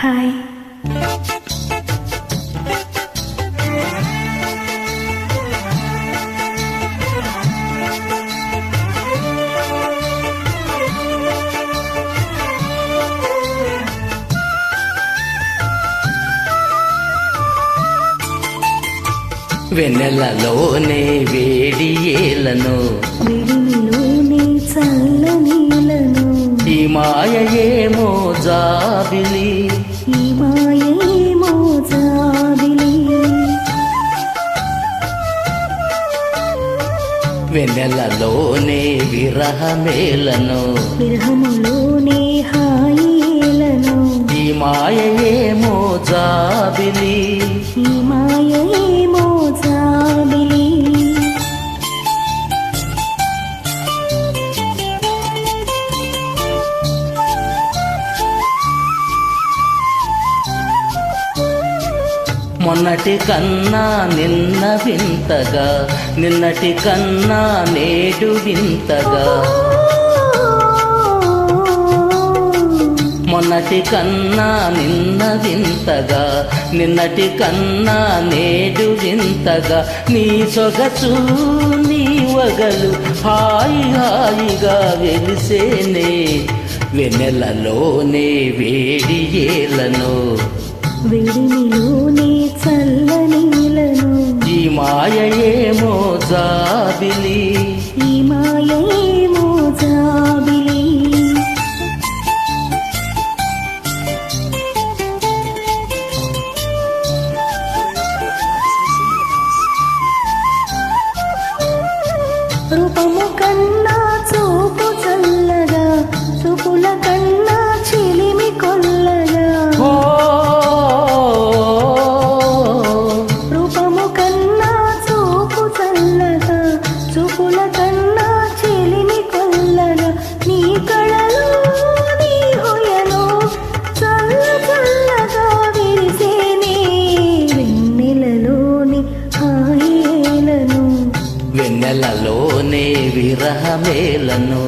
Hi. వెన్నెలలోనే వేడి ఏలను మాయయేమో జాబిలి. వెన్నెలలోనే విరహమేలను. విరహములోనే హాయిలను. ఈ మాయయేమో జాబిలి. ఈ మాయేమో మొన్నటి కన్నా నిన్న వింతగా నిన్నటి కన్నా నేడు వింతగా. మొన్నటి కన్నా నిన్న వింతగా నిన్నటి కన్నా నేడు వింతగా. నీ సొగసు నీ వగలు హాయి హాయిగా వెలిసేనే వెన్నెలలోనే వేడియేలను విడిమిలోని చల్లనీలను. ఈ మాయేమో జాబిలి ఈ మాయేమో జాబిలి రూపము కన్ను నెలలోనే విరహమేలను